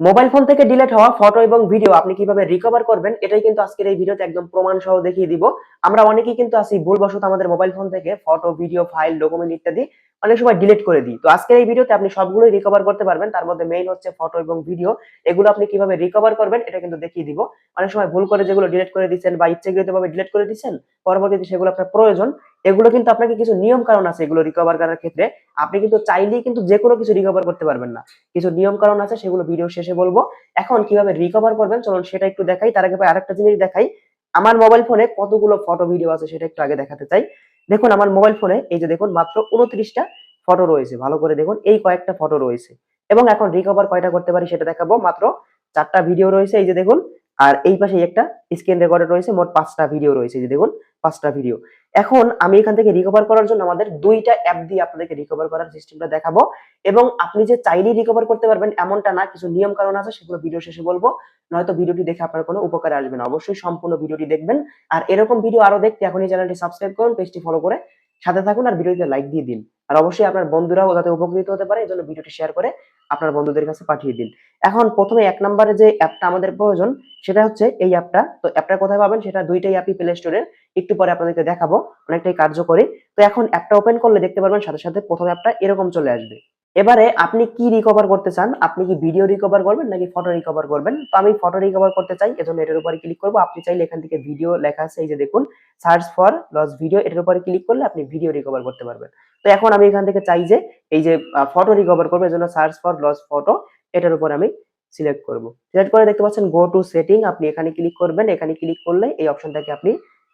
Mobile phone থেকে delete হওয়া photo এবং ভিডিও আপনি কীভাবে রিকভার করবেন, এটাই কিন্তু আজকের এই ভিডিওতে একদম প্রমাণ সহ দেখিয়ে দিব। আমরা অনেকেই কিন্তু আছি ভুলবশত আমাদের মোবাইল ফোন থেকে ফটো ভিডিও ফাইল ডকুমেন্ট ইত্যাদি অনেক সময় ডিলিট করে দিই। তো আজকের এই ভিডিওতে আপনি সবগুলোই রিকভার করতে পারবেন, তার মধ্যে মেইন হচ্ছে ফটো এবং ভিডিও এগুলো আপনি কীভাবে রিকভার করবেন, এটা কিন্তু দেখিয়ে দিব। অনেক সময় ভুল করে যেগুলো ডিলিট করে দিচ্ছেন বা ইচ্ছাকৃতভাবে ডিলিট করে দিচ্ছেন, পরবর্তীতে সেগুলো আপনার প্রয়োজন। এগুলো কিন্তু আপনাকে কিছু নিয়ম কারণ আছে এগুলো রিকভার করার ক্ষেত্রে। আপনি কিন্তু চাইলেই কিন্তু যে কোনো কিছু রিকভার করতে পারবেন না। কিছু নিয়ম কারণ আছে, সেগুলো ভিডিও শেষে বলব। এখন কীভাবে রিকভার করবেন? চলুন সেটা একটু দেখাই। তার আগে আরেকটা জিনিস দেখাই। আমার মোবাইল ফোনে কতগুলো ফটো ভিডিও আছে সেটা একটু আগে দেখাতে চাই। দেখুন, আমার মোবাইল ফোনে এই যে দেখুন, মাত্র উনত্রিশটা ফটো রয়েছে। ভালো করে দেখুন, এই কয়েকটা ফটো রয়েছে। এবং এখন রিকভার কয়টা করতে পারি সেটা দেখাবো। মাত্র চারটা ভিডিও রয়েছে। এই যে দেখুন আর এই পাশে একটা স্ক্রিন রেকর্ডার রয়েছে, মোট পাঁচটা ভিডিও রয়েছে, যে দেখুন, পাঁচটা ভিডিও এখন আমি এখান থেকে রিকভার করার জন্য আমাদের দুইটা অ্যাপ দিয়ে আপনাদেরকে রিকভার করার সিস্টেমটা দেখাবো। এবং আপনি যে চাইলেই রিকভার করতে পারবেন, এমনটা না, কিছু নিয়ম কারণ আছে, সেগুলো ভিডিও শেষে বলব। নয়তো ভিডিওটি দেখে আপনার কোনো উপকারে আসবে না। অবশ্যই সম্পূর্ণ ভিডিওটি দেখবেন। আর এরকম ভিডিও আরও দেখতে এখন এই চ্যানেলটি সাবস্ক্রাইব করুন পেজটি ফলো করে সাথে থাকুন আর ভিডিওতে লাইক দিয়ে দিন। আর অবশ্যই আপনার বন্ধুরাও যাতে উপকৃত হতে পারে, এই জন্য ভিডিওটি শেয়ার করে আপনার বন্ধুদের কাছে পাঠিয়ে দিন। এখন প্রথমে এক নম্বরে যে অ্যাপটা আমাদের প্রয়োজন, সেটা হচ্ছে এই অ্যাপটা। তো অ্যাপটা কোথায় পাবেন? সেটা দুইটাই অ্যাপই প্লে স্টোরে একটু পরে আপনাদেরকে দেখাবো, অনেকটাই কার্যকরী। তো এখন অ্যাপটা ওপেন করলে দেখতে পারবেন, সাথে সাথে প্রথম অ্যাপটা এরকম চলে আসবে। এবারে আপনি কি রিকভার করতে চান? আপনি কি ভিডিও রিকভার করবেন নাকি ফটো রিকভার করবেন? তো আমি ফটো রিকভার করতে চাই, এজন্য এটার উপরে ক্লিক করব। আপনি চাইলে এখান থেকে ভিডিও লেখা আছে, এই যে দেখুন সার্চ ফর লস ভিডিও এটার উপরে ক্লিক করলে আপনি ভিডিও রিকভার করতে পারবেন। তো এখন আমি এখান থেকে চাই যে এই যে ফটো রিকভার করব এজন্য সার্চ ফর লস ফটো এটার উপর আমি সিলেক্ট করব। সিলেক্ট করে দেখতে পাচ্ছেন গো টু সেটিং আপনি এখানে ক্লিক করবেন, এখানে ক্লিক করলে এই অপশনটাকে আপনি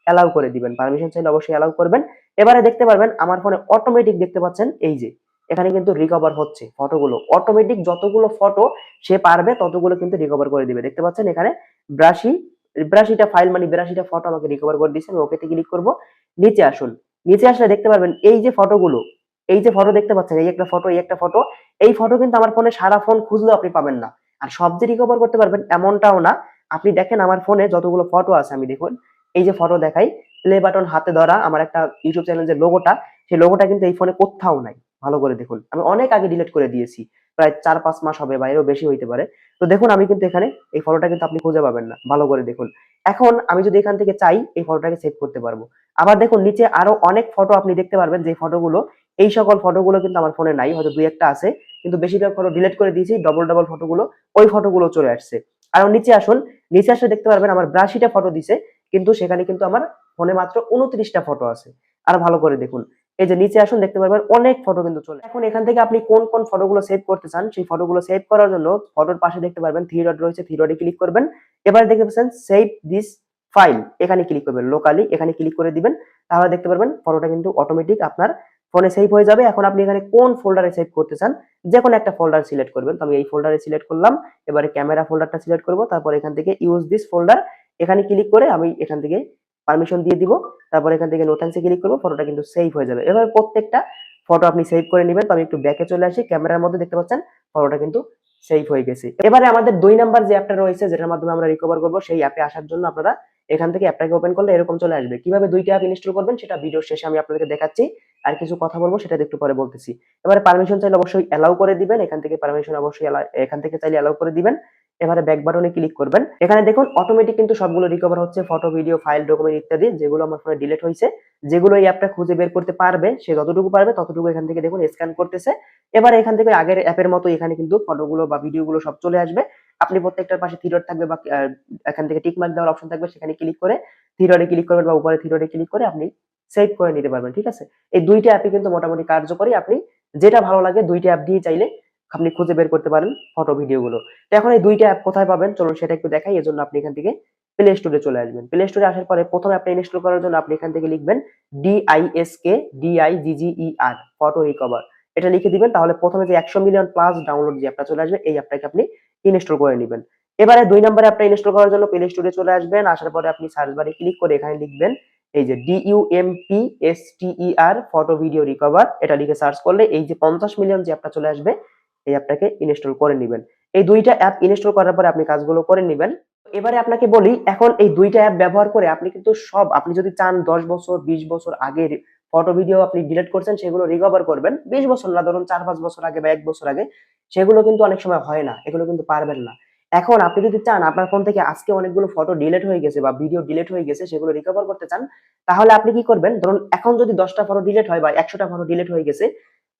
অ্যালাউ করে দিবেন। পারমিশন চাইলে অবশ্যই অ্যালাউ করবেন। এবারে দেখতে পারবেন আমার ফোনে অটোমেটিক দেখতে পাচ্ছেন এই যে, এখানে কিন্তু রিকভার হচ্ছে ফটোগুলো অটোমেটিক যতগুলো ফটো সে পারবে, ততগুলো কিন্তু রিকভার করে দিবে। দেখতে পাচ্ছেন এখানে ব্রাশি বিরাশিটা ফাইল মানে বিরাশিটা ফটো আমাকে রিকভার করে দিচ্ছে আমি ওকেতে ক্লিক করব। নিচে আসুন। নিচে আসলে দেখতে পারবেন এই যে ফটোগুলো এই যে ফটো দেখতে পাচ্ছেন, এই একটা ফটো এই একটা ফটো এই ফটো কিন্তু আমার ফোনে সারা ফোন খুঁজলেও আপনি পাবেন না। আর সব যে রিকভার করতে পারবেন এমনটাও না, আপনি দেখেন আমার ফোনে যতগুলো ফটো আছে আমি দেখুন, এই যে ফটো দেখাই প্লে বাটন হাতে ধরা, আমার একটা ইউটিউব চ্যানেল যে লোগোটা সেই লোগোটা কিন্তু এই ফোনে কোথাও নাই। ভালো করে দেখুন। আমি অনেক আগে ডিলিট করে দিয়েছি। প্রায় চার, পাঁচ মাস হবে বা এরও বেশি হইতে পারে। তো দেখুন, আমি কিন্তু এখানে এই ফটোটা কিন্তু আপনি খুঁজে পাবেন না। ভালো করে দেখুন। এখন আমি যদি এখান থেকে চাই, এই ফটোটাকে সেভ করতে পারব। আবার দেখুন, নিচে আরও অনেক ফটো আপনি দেখতে পারবেন। যে ফটোগুলো এই সকল ফটোগুলো কিন্তু আমার ফোনে নাই। হয়তো দুই একটা আছে। কিন্তু বেশিরভাগ ফটো ডিলিট করে দিয়েছি। ডবল ডবল ফটোগুলো ওই ফটোগুলো চলে আসছে। আর নিচে আসুন। নিচে আসলে দেখতে পারবেন, আমার ব্রাশিটা ফটো দিছে। কিন্তু সেখানে কিন্তু আমার ফোনে মাত্র উনত্রিশটা ফটো আছে। আর ভালো করে দেখুন। এই যে নিচে আসুন, দেখতে পারবেন অনেক ফটো কিন্তু চলে। এখন এখান থেকে আপনি কোন কোন ফটোগুলো সেভ করতে চান, সেই ফটোগুলো সেভ করার জন্য ফটোর পাশে দেখতে পারবেন থ্রি ডট রয়েছে থ্রি ডটে ক্লিক করবেন। এবার দেখতে পাচ্ছেন সেভ দিস ফাইল এখানে ক্লিক করবেন লোকালি এখানে ক্লিক করে দিবেন। তাহলে দেখতে পারবেন ফটোটা কিন্তু অটোমেটিক আপনার ফোনে সেভ হয়ে যাবে। এখন আপনি এখানে কোন ফোল্ডারে সেভ করতে চান যে কোনো একটা ফোল্ডার সিলেক্ট করবেন। তো আমি এই ফোল্ডারে সিলেক্ট করলাম, এবারে ক্যামেরা ফোল্ডারটা সিলেক্ট করব, তারপর এখান থেকে ইউজ দিস ফোল্ডার এখানে ক্লিক করে আমি এখান থেকে পারমিশন দিয়ে দিব। তারপর এখান থেকে নো ক্লিক করব ফটোটা কিন্তু সেভ হয়ে যাবে। এভাবে প্রত্যেকটা ফটো আপনি সেভ করে নেবেন। তো আমি একটু ব্যাকে চলে আসি ক্যামেরার মধ্যে দেখতে পাচ্ছেন ফটোটা কিন্তু সেভ হয়ে গেছে। এবারে আমাদের দুই নাম্বার যে অ্যাপটা রয়েছে, যেটার মাধ্যমে আমরা রিকভার করব, সেই অ্যাপে আসার জন্য আপনারা এখান থেকে অ্যাপটাকে ওপেন করলে এরকম চলে আসবে। কীভাবে দুইটা অ্যাপ ইনস্টল করবেন, সেটা ভিডিওর শেষে আমি আপনাদেরকে দেখাচ্ছি। আর কিছু কথা বলব, সেটা একটু পরে বলতেছি। এবারে পারমিশন চাইলে অবশ্যই অ্যালাউ করে দিবেন। এখান থেকে পারমিশন অবশ্যই এখান থেকে চাইলে অ্যালাউ করে দিবেন। এবারে ব্যাক বাটনে ক্লিক করবেন। এখানে দেখুন অটোমেটিক কিন্তু সবগুলো রিকভার হচ্ছে ফটো ভিডিও ফাইল ডকুমেন্ট ইত্যাদি, যেগুলো আমার ফোনে ডিলিট হয়েছে। যেগুলো এই অ্যাপটা খুঁজে বের করতে পারবে, সে যতটুকু পারবে ততটুকু এখান থেকে দেখুন স্ক্যান করতেছে। এবার এখান থেকে আগের অ্যাপের মতো এখানে কিন্তু ফটোগুলো বা ভিডিওগুলো সব চলে আসবে। আপনি প্রত্যেকটার পাশে থিরড থাকবে বা এখান থেকে টিক মার্ক দেওয়ার অপশন থাকবে, সেখানে ক্লিক করে থিরডে ক্লিক করবেন বা উপরে থিরডে ক্লিক করে আপনি সেভ করে নিতে পারবেন, ঠিক আছে? এই দুইটা অ্যাপই কিন্তু মোটামুটি কার্যকরী। আপনি যেটা ভালো লাগে দুইটা অ্যাপ দিয়ে চাইলে আপনি খুঁজে বের করতে পারেন ফটো ভিডিওগুলো তো এখন এই দুইটা অ্যাপ কোথায় পাবেন? চলুন সেটা একটু দেখাই, এজন্য আপনি এখান থেকে প্লে স্টোরে চলে আসবেন। প্লে স্টোরে আসার পরে প্রথমে অ্যাপটা ইনস্টল করার জন্য আপনি এখান থেকে লিখবেন ডিআইএসকে ডিআইজিজিই আর ফটো রিকভার এটা লিখে দিবেন, তাহলে প্রথমে যে একশো মিলিয়ন প্লাস ডাউনলোড যে অ্যাপটা চলে আসবে, এই অ্যাপটাকে আপনি ইনস্টল করে নেবেন। এবারে দুই নম্বর অ্যাপটা ইনস্টল করার জন্য প্লে স্টোরে চলে আসবেন, আসার পরে আপনি সার্চ বারে ক্লিক করে এখানে লিখবেন, এই যে DUMP STER photo video recover এটা লিখে সার্চ করলে এই যে পঞ্চাশ মিলিয়ন যে অ্যাপটা চলে আসবে এই অ্যাপটাকে ইনস্টল করে নেবেন। এই দুইটা অ্যাপ ইনস্টল করার পরে আপনি কাজগুলো করে নেবেন। এবারে আপনাকে বলি, এখন এই দুইটা অ্যাপ ব্যবহার করে আপনি কিন্তু সব, আপনি যদি চান দশ বছর, বিশ বছর আগের ফটো, ভিডিও আপনি ডিলিট করছেন, সেগুলো রিকভার করবেন। বিশ বছর না, ধরুন চার, পাঁচ বছর আগে বা এক বছর আগে, সেগুলো কিন্তু অনেক সময় হয় না, এগুলো কিন্তু পারবেন না। এখন আপনি যদি চান, আপনার ফোন থেকে আজকে অনেকগুলো ফটো ডিলেট হয়ে গেছে বা ভিডিও ডিলেট হয়ে গেছে, সেগুলো রিকভার করতে চান, তাহলে আপনি কি করবেন? ধরুন এখন যদি দশটা ফটো ডিলেট হয় বা একশোটা ফটো ডিলেট হয়ে গেছে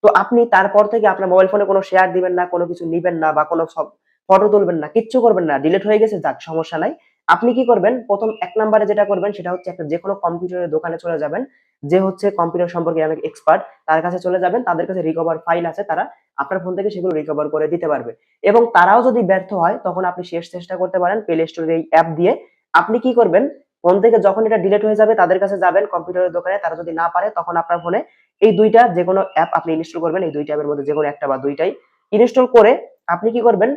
তো আপনি তারপর থেকে আপনার মোবাইল ফোনে কোনো শেয়ার দিবেন না, কোনো কিছু নিবেন না বা কোনো সব ফটো তুলবেন না, কিচ্ছু করবেন না ডিলিট হয়ে গেছে, যাক, সমস্যা নাই। আপনি কি করবেন? প্রথম এক নম্বরে যেটা করবেন, সেটা হচ্ছে একটা যে কোনো কম্পিউটারের দোকানে চলে যাবেন, যে হচ্ছে কম্পিউটার সম্পর্কে অনেক এক্সপার্ট তার কাছে চলে যাবেন, তাদের কাছে রিকভার ফাইল আছে, তারা আপনার ফোন থেকে সেগুলো রিকভার করে দিতে পারবে। এবং তারাও যদি ব্যর্থ হয়, তখন আপনি শেষ চেষ্টা করতে পারেন প্লে স্টোরের এই অ্যাপ দিয়ে। আপনি কি করবেন? ফোন থেকে যখন এটা ডিলেট হয়ে যাবে, তাদের কাছে যাবেন কম্পিউটারের দোকানে, তারা যদি না পারে, তখন আপনার ফোনে এই দুইটা যে কোনো অ্যাপ আপনি ইনস্টল করবেন, এই দুইটা অ্যাপের মধ্যে যে কোনো একটা বা দুইটাই ইনস্টল করে আপনি কি করবেন?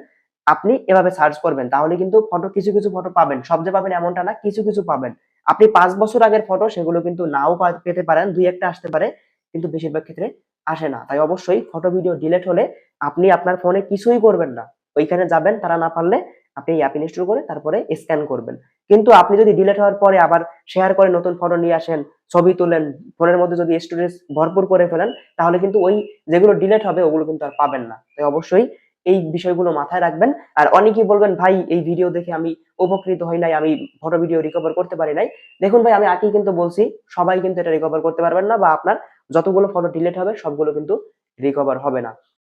আপনি এভাবে সার্চ করবেন, তাহলে কিন্তু ফটো কিছু কিছু ফটো পাবেন। সব যে পাবেন এমনটা না, কিছু কিছু পাবেন। আপনি পাঁচ বছর আগের ফটো সেগুলো কিন্তু নাও পেতে পারেন, দুই একটা আসতে পারে, কিন্তু বেশিরভাগ ক্ষেত্রে আসে না। তাই অবশ্যই ফটো ভিডিও ডিলেট হলে আপনি আপনার ফোনে কিছুই করবেন না। ওইখানে যাবেন, তারা না পারলে আপনি অ্যাপ ইনস্টল করে তারপরে স্ক্যান করবেন। কিন্তু আপনি যদি ডিলেট হওয়ার পরে আবার শেয়ার করে নতুন ফটো নিয়ে আসেন ছবি তুলেন, ফোনের মধ্যে যদি স্টোরেজ ভরপুর করে ফেলেন, তাহলে কিন্তু ওই যেগুলো ডিলেট হবে, ওগুলো কিন্তু আর পাবেন না। তাই অবশ্যই এই বিষয়গুলো মাথায় রাখবেন। আর অনেকেই বলবেন, ভাই, এই ভিডিও দেখে আমি উপকৃত হই নাই, আমি ফটো ভিডিও রিকভার করতে পারি নাই। দেখুন ভাই, আমি আগেই কিন্তু বলছি, সবাই কিন্তু এটা রিকভার করতে পারবেন না বা আপনার যতগুলো ফটো ডিলেট হবে, সবগুলো কিন্তু রিকভার হবে না।